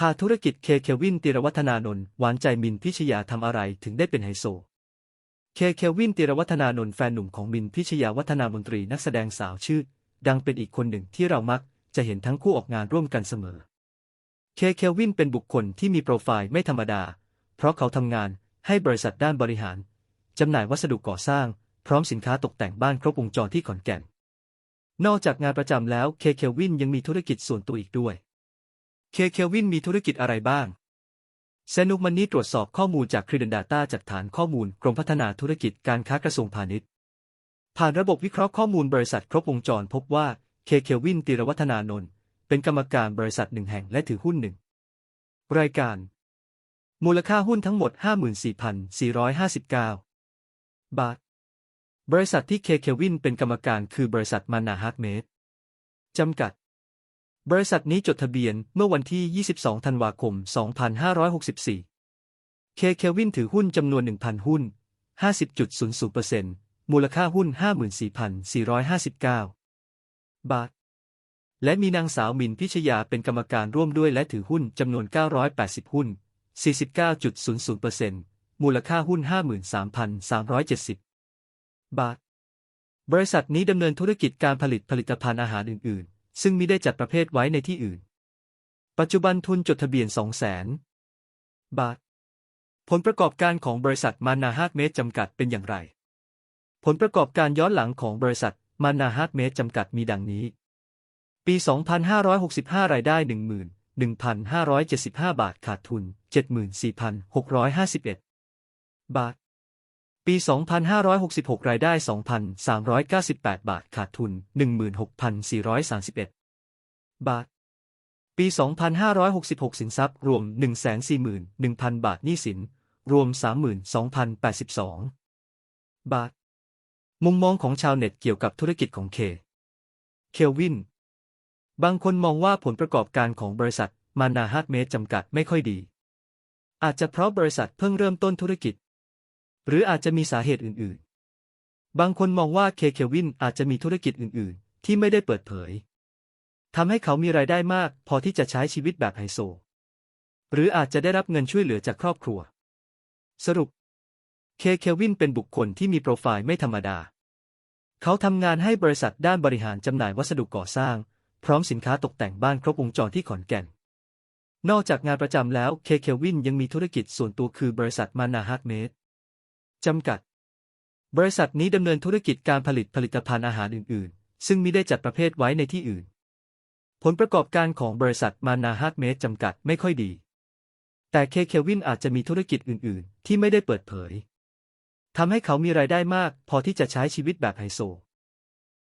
พาธุรกิจเคเควินติรวัฒนานนท์หวานใจมินพิชยาทำอะไรถึงได้เป็นไฮโซ เคเควินติรวัฒนานนท์แฟนหนุ่มของมินพิชยาวัฒนามนตรีนักแสดงสาวชื่อ ดังเป็นอีกคนหนึ่งที่เรามักจะเห็นทั้งคู่ออกงานร่วมกันเสมอ เคเควินเป็นบุคคลที่มีโปรไฟล์ไม่ธรรมดา เพราะเขาทำงานให้บริษัทด้านบริหารจำหน่ายวัสดุก่อสร้าง พร้อมสินค้าตกแต่งบ้านครบวงจรที่ขอนแก่น นอกจากงานประจำแล้วเคเควินยังมีธุรกิจส่วนตัวอีกด้วย เคเควินมีธุรกิจอะไรบ้างเซนุกมันนี้ตรวจสอบข้อมูลจากครีดันดาต้าจากฐานข้อมูลกรมพัฒนาธุรกิจการค้ากระทรวงพาณิชย์ ผ่านระบบวิเคราะห์ข้อมูลบริษัทครบวงจรพบว่าเคเควินติรวัฒนานนท์เป็นกรรมการบริษัทหนึ่งแห่งและถือหุ้นหนึ่งรายการ มูลค่าหุ้นทั้งหมด 54,459 บาท บริษัทที่เคเควินเป็นกรรมการคือบริษัทมานาฮาร์ดเมดจำกัด บริษัทนี้จดทะเบียนเมื่อวันที่ 22 ธันวาคม 2564 เคเควินถือหุ้นจำนวน 1,000 หุ้น 50.00%มูลค่าหุ้น 54,459 บาท และมีนางสาวมินพิชยาเป็นกรรมการร่วมด้วยและถือหุ้นจำนวน 980 หุ้น 49.00%มูลค่าหุ้น 53,370 บาท บริษัทนี้ดำเนินธุรกิจการผลิตผลิตภัณฑ์อาหารอื่นๆ ซึ่งมิได้จัดประเภทไว้ในที่อื่น ปัจจุบันทุนจดทะเบียน 200,000บาท ผลประกอบการของบริษัทมานาฮาร์เมดจำกัดเป็นอย่างไร ผลประกอบการย้อนหลังของบริษัทมานาฮาร์เมดจำกัดมีดังนี้ ปี 2565 รายได้ 11,575 บาท ขาดทุน 74,651 บาท ปี 2566 รายได้ 2,398 บาท ขาดทุน 16,431 บาท ปี 2566 สินทรัพย์รวม 141,000 บาทหนี้สิน รวม 32,082 บาท มุมมองของชาวเน็ตเกี่ยวกับธุรกิจของเค เคลวิน บางคนมองว่าผลประกอบการของบริษัทมานาฮาร์ดเมดจำกัดไม่ค่อยดี อาจจะเพราะบริษัทเพิ่งเริ่มต้นธุรกิจ หรืออาจจะมีสาเหตุอื่นๆ บางคนมองว่าเคเควินอาจจะมีธุรกิจอื่นๆ ที่ไม่ได้เปิดเผยทำให้เขามีรายได้มาก พอที่จะใช้ชีวิตแบบไฮโซ หรืออาจจะได้รับเงินช่วยเหลือจากครอบครัว สรุป เคเควินเป็นบุคคลที่มีโปรไฟล์ไม่ธรรมดา เขาทำงานให้บริษัทด้านบริหารจำหน่ายวัสดุก่อสร้าง พร้อมสินค้าตกแต่งบ้านครบวงจรที่ขอนแก่น นอกจากงานประจำแล้ว เคเควินยังมีธุรกิจส่วนตัวคือบริษัทมานาฮาร์เมด จำกัด บริษัทนี้ดำเนินธุรกิจการผลิตผลิตภัณฑ์อาหารอื่น ๆ ซึ่งมิได้จัดประเภทไว้ในที่อื่น ผลประกอบการของบริษัทมานาฮาร์ดเมดจำกัดไม่ค่อยดี แต่เคเควินอาจจะมีธุรกิจอื่น ๆ ที่ไม่ได้เปิดเผยทำให้เขามีรายได้มากพอที่จะใช้ชีวิตแบบไฮโซ